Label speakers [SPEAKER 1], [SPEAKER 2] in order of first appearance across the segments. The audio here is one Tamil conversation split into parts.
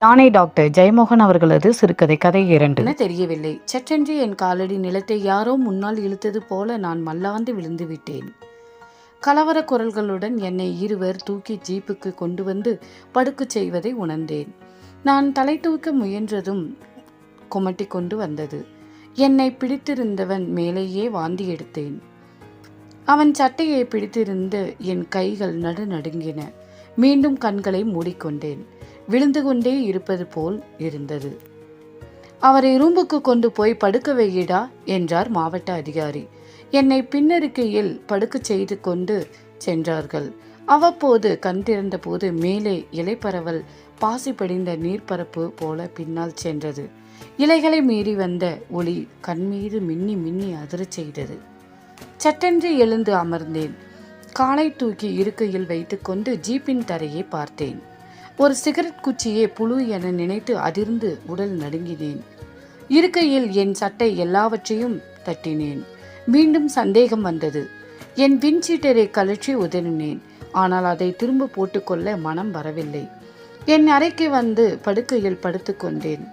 [SPEAKER 1] நானே டாக்டர் ஜெயமோகன் அவர்களது சிறுகதை கதை இரண்டு.
[SPEAKER 2] என தெரியவில்லை. சற்றென்று என் காலடி நிலத்தை யாரோ முன்னால் இழுத்தது போல நான் மல்லாந்து விழுந்து விட்டேன். கலவர குரல்களுடன் என்னை இருவர் தூக்கி ஜீப்புக்கு கொண்டு வந்து படுக்க செய்வதை உணர்ந்தேன். நான் தலை தூக்க முயன்றதும் குமட்டி கொண்டு வந்தது. என்னை பிடித்திருந்தவன் மேலேயே வாந்தி எடுத்தேன். அவன் சட்டையை பிடித்திருந்த என் கைகள் நடு நடுங்கின மீண்டும் கண்களை மூடிக்கொண்டேன். விழுந்து கொண்டே இருப்பது போல் இருந்தது. அவரை ரூம்புக்கு கொண்டு போய் படுக்க வையிடா என்றார் மாவட்ட அதிகாரி. என்னை பின்னருக்கையில் படுக்கச் செய்து கொண்டு சென்றார்கள். அவ்வப்போது கண் திறந்தபோது மேலே இலைப்பரவல் பாசி படிந்த நீர்ப்பரப்பு போல பின்னால் சென்றது. இலைகளை மீறி வந்த ஒளி கண்மீது மின்னி மின்னி அதிரச் செய்தது. சட்டென்று எழுந்து அமர்ந்தேன். காலை தூக்கி இருக்கையில் வைத்துக்கொண்டு ஜீப்பின் தரையை பார்த்தேன். ஒரு சிகரெட் குச்சியே புழு என நினைத்து அதிர்ந்து உடல் நடுங்கினேன். இருக்கையில் என் சட்டை எல்லாவற்றையும் தட்டினேன். மீண்டும் சந்தேகம் வந்தது. என் விண்சீட்டரை கழற்றி உதறினேன். ஆனால் அதை திரும்ப போட்டுக்கொள்ள மனம் வரவில்லை. என் அறைக்கு வந்து படுக்கையில் படுத்துக்கொண்டேன்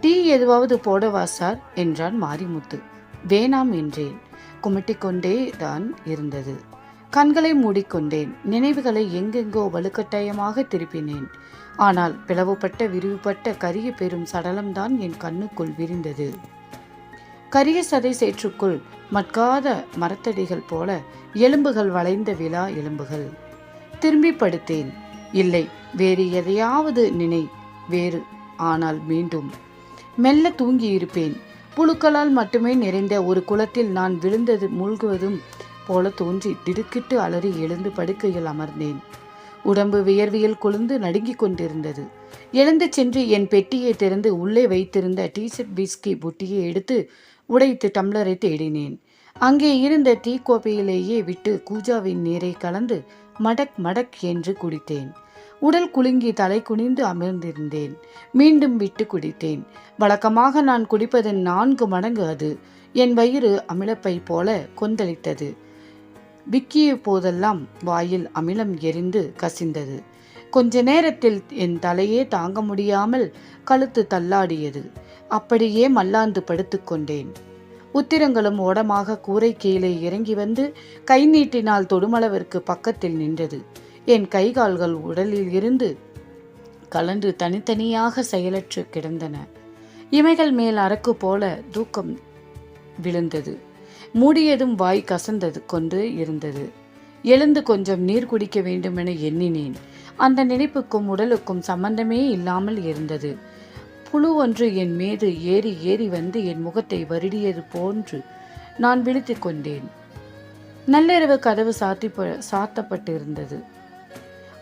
[SPEAKER 2] டீ எதுவாவது போடவா சார்? என்றான் மாரிமுத்து. வேணாம் என்றேன். குமட்டிக்கொண்டே தான் இருந்தது. கண்களை மூடிக்கொண்டேன். நினைவுகளை எங்கெங்கோ வலுக்கட்டாயமாக திருப்பினேன். ஆனால் பிளவுபட்ட விரிவுபட்ட கரிய பெரும் சடலம்தான் என் கண்ணுக்குள் விரிந்தது. கரிய சதை சேற்றுக்குள் மட்காத மரத்தடிகள் போல எலும்புகள் வளைந்த விழா எலும்புகள். திரும்பி படுத்தேன். இல்லை வேறு எதையாவது நினை வேறு ஆனால் மீண்டும். மெல்ல தூங்கி இருப்பேன் புழுக்களால் மட்டுமே நிறைந்த ஒரு குளத்தில் நான் விழுந்தது மூழ்குவதும் போல தோன்றி திடுக்கிட்டு அலறி எழுந்து படுக்கையில் அமர்ந்தேன். உடம்பு வியர்வியல் குளிர்ந்து நடுங்கிக் கொண்டிருந்தது. எழுந்து சென்று என் பெட்டியை திறந்து உள்ளே வைத்திருந்த டீஷர்ட் பிஸ்கி புட்டியை எடுத்து உடைத்து டம்ளரை தேடினேன். அங்கே இருந்த டீ கோப்பையிலேயே விட்டு கூஜாவின் நீரை கலந்து மடக் மடக் என்று குடித்தேன். உடல் குலுங்கி தலை குனிந்து அமர்ந்திருந்தேன். மீண்டும் விட்டு குடித்தேன். வழக்கமாக நான் குடிப்பதன் நான்கு மடங்கு அது. என் வயிறு அமிலப்பை போல கொந்தளித்தது. விக்கிய போதெல்லாம் வாயில் அமிலம் எரிந்து கசிந்தது. கொஞ்ச நேரத்தில் என் தலையே தாங்க முடியாமல் கழுத்து தள்ளாடியது. அப்படியே மல்லாந்து படுத்துக்கொண்டேன் உத்திரங்களும் ஓடமாக கூரை கீழே இறங்கி வந்து கை நீட்டினால் தொடுமளவிற்கு பக்கத்தில் நின்றது. என் கைகால்கள் உடலில் இருந்து கலன்று தனித்தனியாக செயலற்று கிடந்தன. இமைகள் மேல் அரக்கு போல தூக்கம் விழுந்தது. மூடியதும் வாய் கசந்தது கொண்டு இருந்தது. எழுந்து கொஞ்சம் நீர் குடிக்க வேண்டுமென எண்ணினேன். அந்த நினைப்புக்கும் உடலுக்கும் சம்பந்தமே இல்லாமல் இருந்தது. புழு ஒன்று என் மீது ஏறி ஏறி வந்து என் முகத்தை வருடியது போன்று நான் விழித்துக் கொண்டேன். நள்ளிரவு கதவு சாத்தி சாத்தப்பட்டிருந்தது.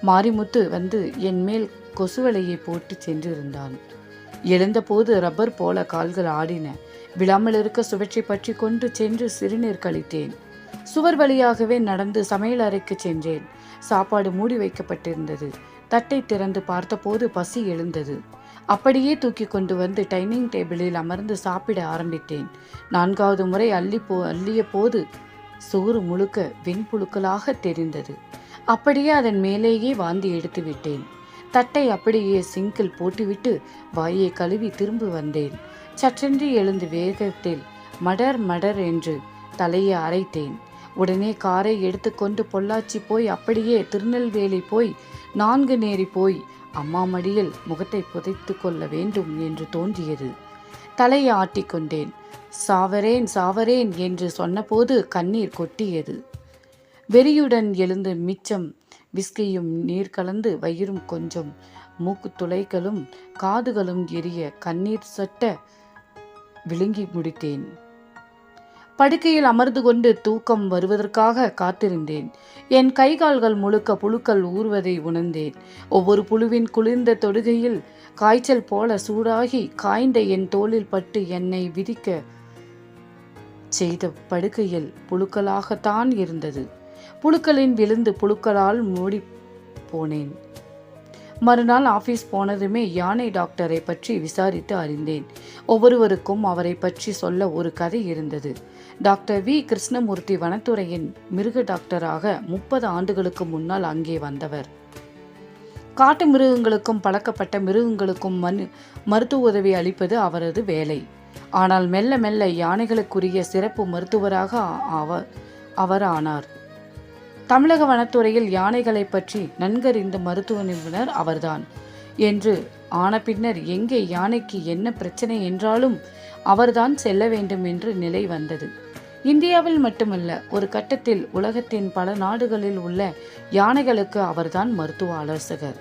[SPEAKER 2] மாரிமுத்து வந்து என் மேல் கொசுவலையை போட்டு சென்றிருந்தான். எழுந்தபோது ரப்பர் போல கால்கள் ஆடின. விழாமல் இருக்க சுவற்றை பற்றி கொண்டு சென்று சிறுநீர் கழித்தேன். சுவர் வழியாகவே நடந்து சமையல் அறைக்கு சென்றேன். சாப்பாடு மூடி வைக்கப்பட்டிருந்தது. தட்டை திறந்து பார்த்தபோது பசி எழுந்தது. அப்படியே தூக்கி கொண்டு வந்து டைனிங் டேபிளில் அமர்ந்து சாப்பிட ஆரம்பித்தேன். நான்காவது முறை அள்ளி போ அள்ளிய போது சோறு முழுக்க வெண்புழுக்களாக தெரிந்தது. அப்படியே அதன் மேலேயே வாந்தி எடுத்து விட்டேன். தட்டை அப்படியே சிங்கில் போட்டுவிட்டு வாயை கழுவி திரும்ப வந்தேன். சற்றென்று எழுந்து வேகத்தில் மடர் மடர் என்று தலையை அரைத்தேன். உடனே காரை எடுத்துக்கொண்டு பொள்ளாச்சி போய் அப்படியே திருநெல்வேலி போய் நான்கு நேரி போய் அம்மா மடியில் முகத்தை புதைத்து கொள்ள வேண்டும் என்று தோன்றியது. தலையை ஆட்டிக்கொண்டேன் சாவரேன் சாவரேன் என்று சொன்னபோது கண்ணீர் கொட்டியது. வெறியுடன் எழுந்து மிச்சம் விஸ்கியும் நீர் கலந்து வயிறும் கொஞ்சம் மூக்கு துளைகளும் காதுகளும் எரிய கண்ணீர் சட்ட விழுங்கி முடித்தேன். படுக்கையில் அமர்ந்து கொண்டு தூக்கம் வருவதற்காக காத்திருந்தேன். என் கைகால்கள் முழுக்க புழுக்கள் ஊறுவதை உணர்ந்தேன். ஒவ்வொரு புழுவின் குளிர்ந்த தொடுகையில் காய்ச்சல் போல சூடாகி காய்ந்த என் தோளில் பட்டு என்னை விதிக்க செய்த படுக்கையில் புழுக்களாகத்தான் இருந்தது. புழுக்களின் விழுந்து புழுக்களால் மூடி போனேன் மறுநாள் ஆபீஸ் போனதுமே யானை டாக்டரை பற்றி விசாரித்து அறிந்தேன். ஒவ்வொருவருக்கும் அவரை பற்றி சொல்ல ஒரு கதை இருந்தது. Doctor V. கிருஷ்ணமூர்த்தி வனத்துறையின் மிருக டாக்டராக முப்பது ஆண்டுகளுக்கு முன்னால் அங்கே வந்தவர். காட்டு மிருகங்களுக்கும் பழக்கப்பட்ட மிருகங்களுக்கும் மனு மருத்துவ உதவி அளிப்பது அவரது வேலை. ஆனால் மெல்ல மெல்ல யானைகளுக்குரிய சிறப்பு மருத்துவராக அவர் அவர் ஆனார் தமிழக வனத்துறையில் யானைகளை பற்றி நன்கறிந்த மருத்துவ நிபுணர் அவர்தான். என்று ஆன பின்னர் எங்கே யானைக்கு என்ன பிரச்சனை என்றாலும் அவர்தான் செல்ல வேண்டும் என்று நிலை வந்தது. இந்தியாவில் மட்டுமல்ல ஒரு கட்டத்தில் உலகத்தின் பல நாடுகளில் உள்ள யானைகளுக்கு அவர்தான் மருத்துவ ஆலோசகர்.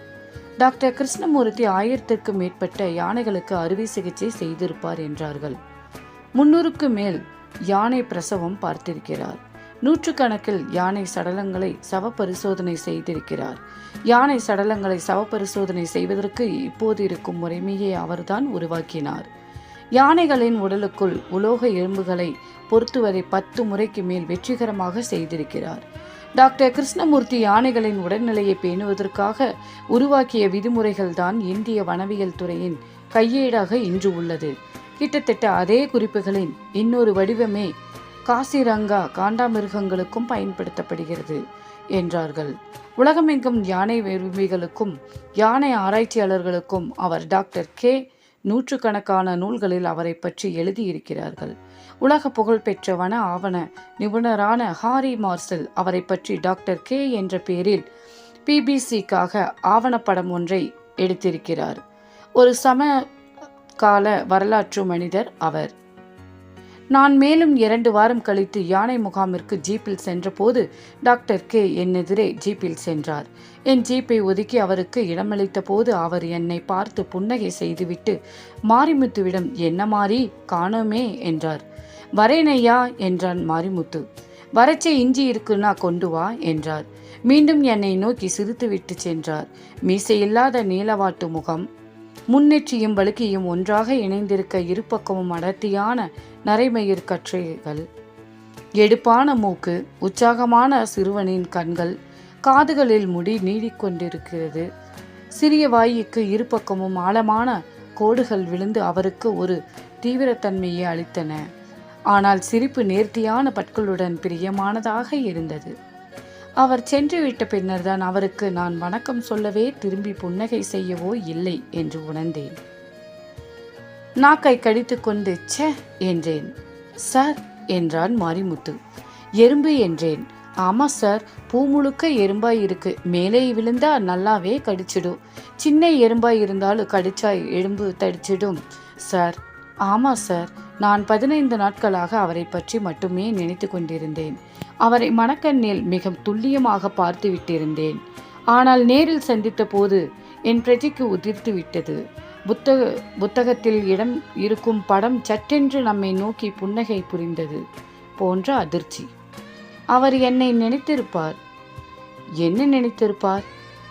[SPEAKER 2] டாக்டர் கிருஷ்ணமூர்த்தி ஆயிரத்திற்கும் மேற்பட்ட யானைகளுக்கு அறுவை சிகிச்சை செய்திருப்பார் என்றார்கள். முன்னூறுக்கு மேல் யானை பிரசவம் பார்த்திருக்கிறார். நூற்றுக்கணக்கில் யானை சடலங்களை சவ பரிசோதனை செய்திருக்கிறார். யானை சடலங்களை சவ பரிசோதனை செய்வதற்கு இப்போது இருக்கும் முறைமையை அவர்தான் உருவாக்கினார். யானைகளின் உடலுக்குள் உலோக எலும்புகளை பொருத்துவதை பத்து முறைக்கு மேல் வெற்றிகரமாக செய்திருக்கிறார். டாக்டர் கிருஷ்ணமூர்த்தி யானைகளின் உடல்நிலையை பேணுவதற்காக உருவாக்கிய விதிமுறைகள் தான் இந்திய வனவியல் துறையின் கையேடாக இன்று உள்ளது. கிட்டத்தட்ட அதே குறிப்புகளின் இன்னொரு வடிவமே காசிரங்கா காண்டாமிருகங்களுக்கும் பயன்படுத்தப்படுகிறது என்றார்கள். உலகமெங்கும் யானை விரும்பிகளுக்கும் யானை ஆராய்ச்சியாளர்களுக்கும் அவர் டாக்டர் கே. நூற்றுக்கணக்கான நூல்களில் அவரை பற்றி எழுதியிருக்கிறார்கள். உலக புகழ்பெற்ற வன ஆவண நிபுணரான ஹாரி மார்சல் அவரை பற்றி டாக்டர் கே. என்ற பெயரில் பிபிசிக்காக ஆவணப்படம் ஒன்றை எடுத்திருக்கிறார். ஒரு சம கால வரலாற்று மனிதர் அவர். நான் மேலும் இரண்டு வாரம் கழித்து யானை முகாமிற்கு ஜீப்பில் சென்றபோது டாக்டர் கே என் எதிரே ஜீப்பில் சென்றார். என் ஜீப்பை ஒதுக்கி அவருக்கு இடமளித்த போது அவர் என்னை பார்த்து புன்னகை செய்துவிட்டு மாரிமுத்துவிடம் என்ன மாறி? காணோமே என்றார். வரேனையா என்றான் மாரிமுத்து. வரச்சே இஞ்சி இருக்குன்னா கொண்டு வா என்றார். மீண்டும் என்னை நோக்கி சிரித்துவிட்டு சென்றார். மீசையில்லாத நீளவாட்டு முகம் முன்னெற்றியும் வழுக்கியும் ஒன்றாக இணைந்திருக்க இருபக்கமும் அடர்த்தியான நரைமயிர் கற்றைகள். எடுப்பான மூக்கு உற்சாகமான சிறுவனின் கண்கள் காதுகளில் முடி நீடிக்கொண்டிருக்கிறது. சிறிய வாய்க்கு இருபக்கமும் ஆழமான கோடுகள் விழுந்து அவருக்கு ஒரு தீவிரத்தன்மையை அளித்தன. ஆனால் சிரிப்பு நேர்த்தியான பற்களுடன் பிரியமானதாக இருந்தது. அவர் சென்று விட்ட பின்னர்தான் அவருக்கு நான் வணக்கம் சொல்லவே திரும்பி புன்னகை செய்யவோ இல்லை என்று உணர்ந்தேன். நாக்கை கடித்துக்கொண்டு சே என்றேன். சார் என்றான் மாரிமுத்து. எறும்பு என்றேன். ஆமா சார் பூ முழுக்க எறும்பாய் இருக்கு. மேலே விழுந்தா நல்லாவே கடிச்சிடும். சின்ன எறும்பாய் இருந்தாலும் கடிச்சா எறும்பு தடிச்சிடும். சார். ஆமா சார். நான் பதினைந்து நாட்களாக அவரை பற்றி மட்டுமே நினைத்து கொண்டிருந்தேன். அவரை மணக்கண்ணில் மிக துல்லியமாக பார்த்து விட்டிருந்தேன். ஆனால் நேரில் சந்தித்த போது என் பிரஜைக்கு உதிர்த்து விட்டது. புத்தக புத்தகத்தில் இடம் இருக்கும் படம் சட்டென்று நம்மை நோக்கி புன்னகை புரிந்தது போன்ற அதிர்ச்சி. அவர் என்னை நினைத்திருப்பார். என்ன நினைத்திருப்பார்?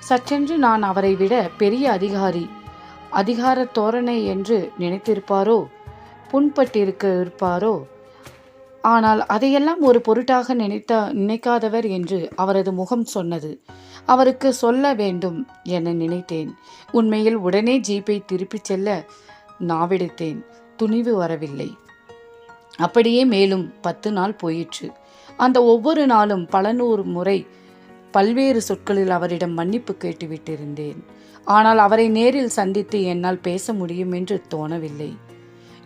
[SPEAKER 2] சற்றென்று நான் அவரை விட பெரிய அதிகாரி அதிகார தோரணை என்று நினைத்திருப்பாரோ? புண்பட்டிருக்க இருப்பாரோ? ஆனால் அதையெல்லாம் ஒரு பொருட்டாக நினைத்த நினைக்காதவர் என்று அவரது முகம் சொன்னது. அவருக்கு சொல்ல வேண்டும் என நினைத்தேன். உண்மையில் உடனே ஜீப்பை திருப்பிச் செல்ல நாவெடுத்தேன். துணிவு வரவில்லை. அப்படியே மேலும் பத்து நாள் போயிற்று. அந்த ஒவ்வொரு நாளும் பல நூறு முறை பல்வேறு சொற்களில் அவரிடம் மன்னிப்பு கேட்டுவிட்டிருந்தேன். ஆனால் அவரை நேரில் சந்தித்து என்னால் பேச முடியும் என்று தோணவில்லை.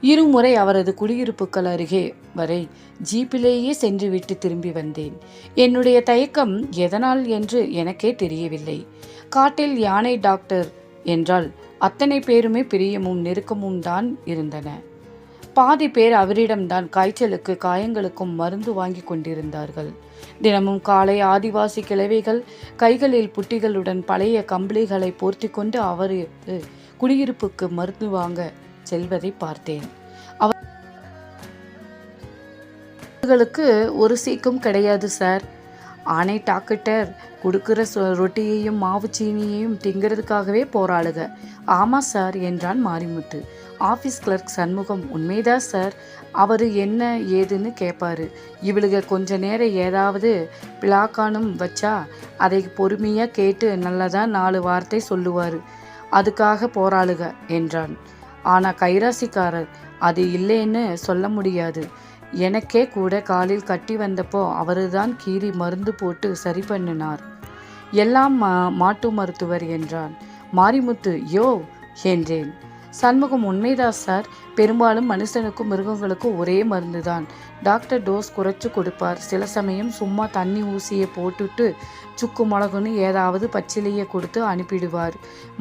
[SPEAKER 2] இருமுறை அவரது குடியிருப்புகள் அருகே வரை ஜீப்பிலேயே சென்றுவிட்டு திரும்பி வந்தேன். என்னுடைய தயக்கம் எதனால் என்று எனக்கே தெரியவில்லை. காட்டில் யானை டாக்டர் என்றால் அத்தனை பேருமே பிரியமும் நெருக்கமும் தான் இருந்தன. பாதி பேர் அவரிடம்தான் காய்ச்சலுக்கு காயங்களுக்கும் மருந்து வாங்கி கொண்டிருந்தார்கள். தினமும் காலை ஆதிவாசி கிழவிகள் கைகளில் புட்டிகளுடன் பழைய கம்பளிகளை போர்த்தி கொண்டு அவருக்கு குடியிருப்புக்கு மருந்து வாங்க செல்வதை பார்த்தேன். அவர்களுக்கு ஒரு சீக்கும் கிடையாது சார். ஆனை டாக்டர் கொடுக்குற ரொட்டியையும் மாவு சீனியையும் திங்கிறதுக்காகவே போராளுக ஆமாம் சார் என்றான் மாரிமுத்து. ஆஃபீஸ் கிளர்க் சண்முகம் உண்மைதான் சார்? அவர் என்ன ஏதுன்னு கேட்பாரு இவளுக கொஞ்ச நேரம் ஏதாவது பிளாக்கானும் வச்சா அதை பொறுமையாக கேட்டு நல்லதாக நாலு வார்த்தை சொல்லுவார். அதுக்காக போராளுக என்றான். ஆனால் கைராசிக்காரர் அது இல்லைன்னு சொல்ல முடியாது. எனக்கே கூட காலில் கட்டி வந்தப்போ அவருதான் கீறி மருந்து போட்டு சரி பண்ணினார். எல்லாம் மா மாட்டு மருத்துவர் என்றான். மாரிமுத்து யோ என்றேன். சண்முகம் உண்மைதான் சார். பெரும்பாலும் மனுஷனுக்கும் மிருகங்களுக்கும் ஒரே மருந்து தான் டாக்டர் டோஸ் குறைச்சு கொடுப்பார். சில சமயம் சும்மா தண்ணி ஊசியை போட்டுட்டு சுக்கு மிளகுன்னு ஏதாவது பச்சிலையை கொடுத்து அனுப்பிடுவார்.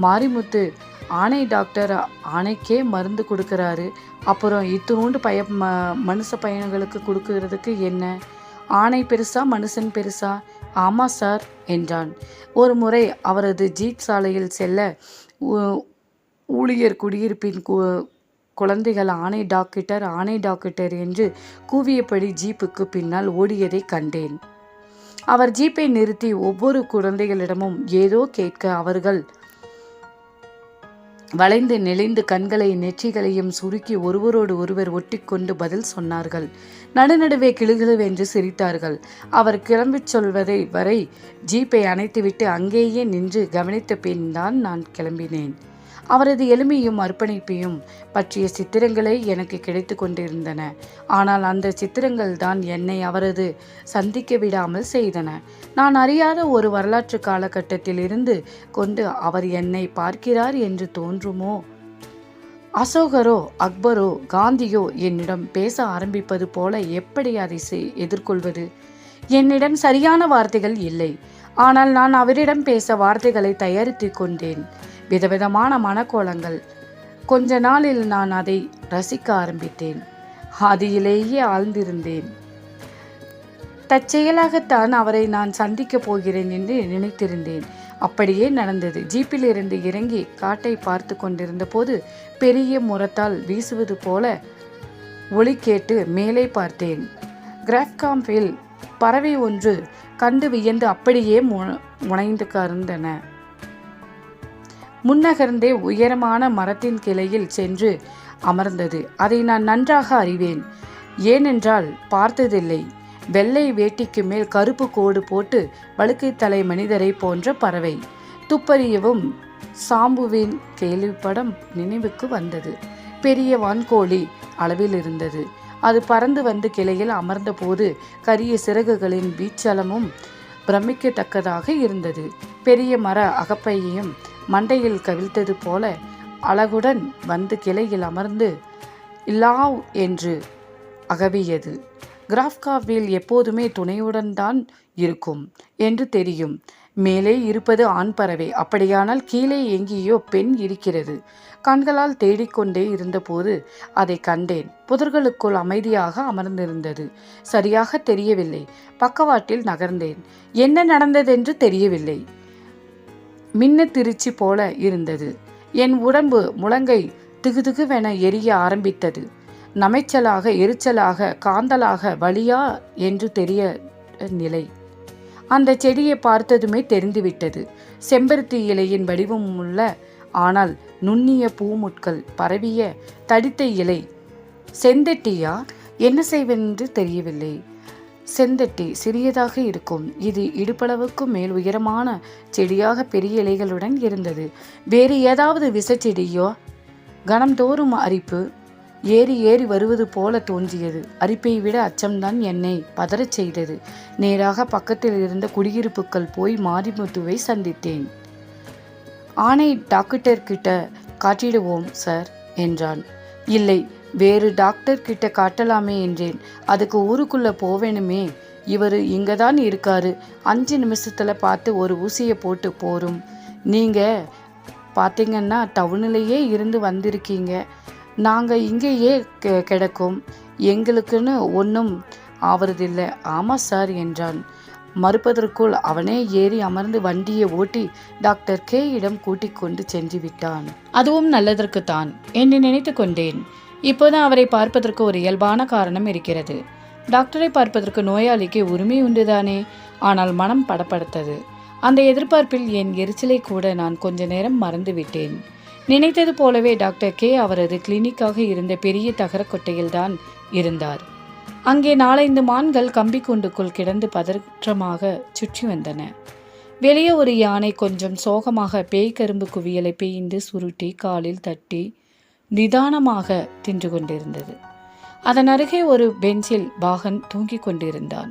[SPEAKER 2] மாரிமுத்து ஆணை டாக்டர் ஆணைக்கே மருந்து கொடுக்குறாரு. அப்புறம் இத்தினூண்டு பய ம மனுஷ பையன்களுக்கு கொடுக்கறதுக்கு என்ன? ஆணை பெருசா மனுஷன் பெருசா? ஆமாம் சார் என்றான். ஒரு முறை அவரது ஜீப் சாலையில் செல்ல ஊ- ஊழியர் குடியிருப்பின் கு குழந்தைகள் ஆணை டாக்டர் ஆணை டாக்டர் என்று கூவியபடி ஜீப்புக்கு பின்னால் ஓடியதை கண்டேன். அவர் ஜீப்பை நிறுத்தி ஒவ்வொரு குழந்தைகளிடமும் ஏதோ கேட்க அவர்கள் வளைந்து நெளிந்து கண்களை நெற்றிகளையும் சுருக்கி ஒருவரோடு ஒருவர் ஒட்டிக்கொண்டு பதில் சொன்னார்கள். நடுநடுவே கிளுகிழுவென்று சிரித்தார்கள். அவர் கிளம்பிச் சொல்வதை வரை ஜீப்பை அணைத்துவிட்டு அங்கேயே நின்று கவனித்த பின் தான் நான் கிளம்பினேன். அவரது எளிமையும் அர்ப்பணிப்பையும் பற்றிய சித்திரங்களே எனக்கு கிடைத்து கொண்டிருந்தன. ஆனால் அந்த சித்திரங்கள் தான் என்னை அவரது சந்திக்க விடாமல் செய்தன. நான் அறியாத ஒரு வரலாற்று காலகட்டத்தில் இருந்து கொண்டு அவர் என்னை பார்க்கிறார் என்று தோன்றுமோ? அசோகரோ அக்பரோ காந்தியோ என்னிடம் பேச ஆரம்பிப்பது போல எப்படி அதை செய்- எதிர்கொள்வது? என்னிடம் சரியான வார்த்தைகள் இல்லை. ஆனால் நான் அவரிடம் பேச வார்த்தைகளை தயாரித்து கொண்டேன். விதவிதமான மனக்கோலங்கள். கொஞ்ச நாளில் நான் அதை ரசிக்க ஆரம்பித்தேன். அதிலேயே ஆழ்ந்திருந்தேன். தற்செயலாகத்தான் அவரை நான் சந்திக்கப் போகிறேன் என்று நினைத்திருந்தேன். அப்படியே நடந்தது. ஜீப்பில் இருந்து இறங்கி காட்டை பார்த்து கொண்டிருந்த போது பெரிய முரத்தால் வீசுவது போல ஒளி கேட்டு மேலே பார்த்தேன். கிராஃப்காம்பில் பறவை ஒன்று கண்டு வியந்து அப்படியே மு- முனைந்து கருந்தன. முன்னகர்ந்தே உயரமான மரத்தின் கிளையில் சென்று அமர்ந்தது. அதை நான் நன்றாக அறிவேன். ஏனென்றால் பார்த்ததில்லை. வெள்ளை வேட்டிக்கு மேல் கருப்பு கோடு போட்டு வழுக்கை தலை மனிதரை போன்ற பறவை. துப்பறியவும் சாம்புவின் கேள்விப்படம் நினைவுக்கு வந்தது. பெரிய வான்கோழி அளவில் இருந்தது. அது பறந்து வந்து கிளையில் அமர்ந்தபோது கரிய சிறகுகளின் வீச்சலமும் பிரமிக்கத்தக்கதாக இருந்தது. பெரிய மர அகப்பையையும் மண்டையில் கவிழ்த்தது போல அழகுடன் வந்து கிளையில் அமர்ந்து இல்லாவ் என்று அகவியது. கிராஃப்காவில் எப்போதுமே துணையுடன் தான் இருக்கும் என்று தெரியும். மேலே இருப்பது ஆண் பறவை. அப்படியானால் கீழே எங்கேயோ பெண் இருக்கிறது. கண்களால் தேடிக்கொண்டே இருந்தபோது அதை கண்டேன். புதர்களுக்குள் அமைதியாக அமர்ந்திருந்தது. சரியாக தெரியவில்லை. பக்கவாட்டில் நகர்ந்தேன். என்ன நடந்ததென்று தெரியவில்லை. மின்னத்திருச்சி போல இருந்தது. என் உடம்பு முழங்கை திகுதிகுவென எரிய ஆரம்பித்தது. நமைச்சலாக எரிச்சலாக காந்தலாக வழியா என்று தெரிய நிலை. அந்த செடியை பார்த்ததுமே தெரிந்துவிட்டது. செம்பருத்தி இலையின் வடிவம் உள்ள ஆனால் நுண்ணிய பூமுட்கள் பரவிய தடித்த இலை. செந்தட்டியா? என்ன செய்வென்று தெரியவில்லை. செந்தட்டி சிறியதாக இருக்கும். இது இடுப்பளவுக்கு மேல் உயரமான செடியாக பெரிய இலைகளுடன் இருந்தது. வேறு ஏதாவது விசச்செடியோ கணம்தோறும் அரிப்பு ஏறி ஏறி வருவது போல தோன்றியது. அரிப்பை விட அச்சம்தான் என்னை பதறச் செய்தது. நேராக பக்கத்தில் இருந்த குடியிருப்புக்கள் போய் மாரிமுத்துவை சந்தித்தேன். ஆணை டாக்டர் கிட்ட காட்டிடுவோம் சார் என்றான். இல்லை வேறு டாக்டர் கிட்ட காட்டலாமே என்றேன். அதுக்கு ஊருக்குள்ள போவேணுமே. இவர் இங்க தான் இருக்காரு. அஞ்சு நிமிஷத்துல பார்த்து ஒரு ஊசியை போட்டு போரும். நீங்க பார்த்தீங்கன்னா டவுனிலேயே இருந்து வந்திருக்கீங்க. நாங்கள் இங்கேயே கெ- கிடக்கும். எங்களுக்குன்னு ஒன்றும் ஆவறதில்லை. ஆமாம் சார் என்றான். மறுப்பதற்குள் அவனே ஏறி அமர்ந்து வண்டியை ஓட்டி டாக்டர் கே இடம் கூட்டிக் கொண்டு சென்று விட்டான் அதுவும் நல்லதற்குத்தான். என்று நினைத்து கொண்டேன். இப்போது அவரை பார்ப்பதற்கு ஒரு இயல்பான காரணம் இருக்கிறது. டாக்டரை பார்ப்பதற்கு நோயாளிக்கு உரிமை உண்டுதானே? ஆனால் மனம் படப்படுத்தது. அந்த எதிர்பார்ப்பில் என் எரிச்சலை கூட நான் கொஞ்ச நேரம் மறந்துவிட்டேன். நினைத்தது போலவே டாக்டர் கே அவரது கிளினிக்காக இருந்த பெரிய தகரக்கொட்டையில்தான் இருந்தார். அங்கே நாலைந்து மான்கள் கம்பி குண்டுக்குள் கிடந்து பதற்றமாக சுற்றி வந்தன. வெளியே ஒரு யானை கொஞ்சம் சோகமாக பேய் கரும்பு குவியலை பேய்ந்து சுருட்டி காலில் தட்டி நிதானமாக தின்று கொண்டிருந்தது. அதன் அருகே ஒரு பெஞ்சில் பாகன் தூங்கிக் கொண்டிருந்தான்.